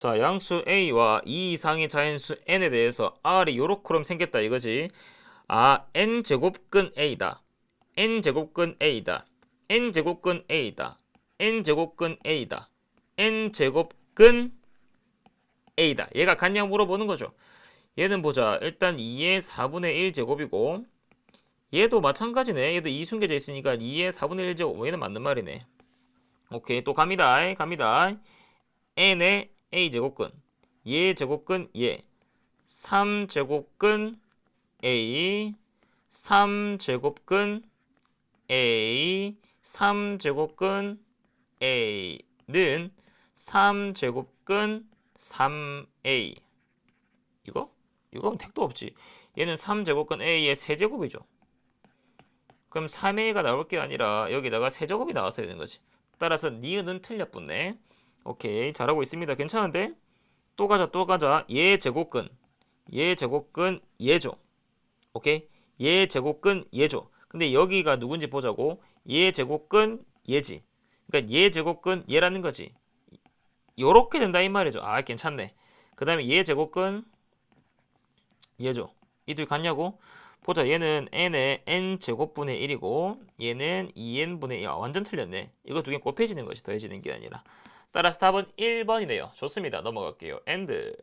자, 양수 a와 2 이상의 자연수 n에 대해서 r이 요렇게럼 생겼다 이거지. 아, n 제곱근 a다. n 제곱근 a다. n 제곱근 a다. n 제곱근 a다. n 제곱근 a다. 얘가 같냐 물어보는 거죠. 얘는 보자. 일단 2의 4분의 1 제곱이고 얘도 마찬가지네. 얘도 2 숨겨져 있으니까 2의 4분의 1 제곱. 얘는 맞는 말이네. 오케이. 또 갑니다. 갑니다. n의 a 제곱근 얘 제곱근 얘 3제곱근 a 3제곱근 a 3제곱근 a는 3제곱근 3a 이거? 이건 택도 없지. 얘는 3제곱근 a의 세제곱이죠. 그럼 3a가 나올 게 아니라 여기다가 세제곱이 나왔어야 되는 거지. 따라서 니은은 틀렸붙네 오케이 잘하고 있습니다. 괜찮은데? 또 가자 또 가자. 얘 제곱근 얘 제곱근 얘죠 오케이? 얘 제곱근 얘죠 근데 여기가 누군지 보자고. 얘 제곱근 얘지. 그러니까 얘 제곱근 얘라는 거지. 요렇게 된다 이 말이죠. 아 괜찮네. 그 다음에 얘 제곱근 얘죠 이 둘 같냐고? 보자. 얘는 n의 n 제곱분의 1이고 얘는 2n분의 1 아, 완전 틀렸네. 이거 두 개 곱해지는 것이 더해지는 게 아니라 따라서 답은 1번이네요. 좋습니다. 넘어갈게요. 엔드.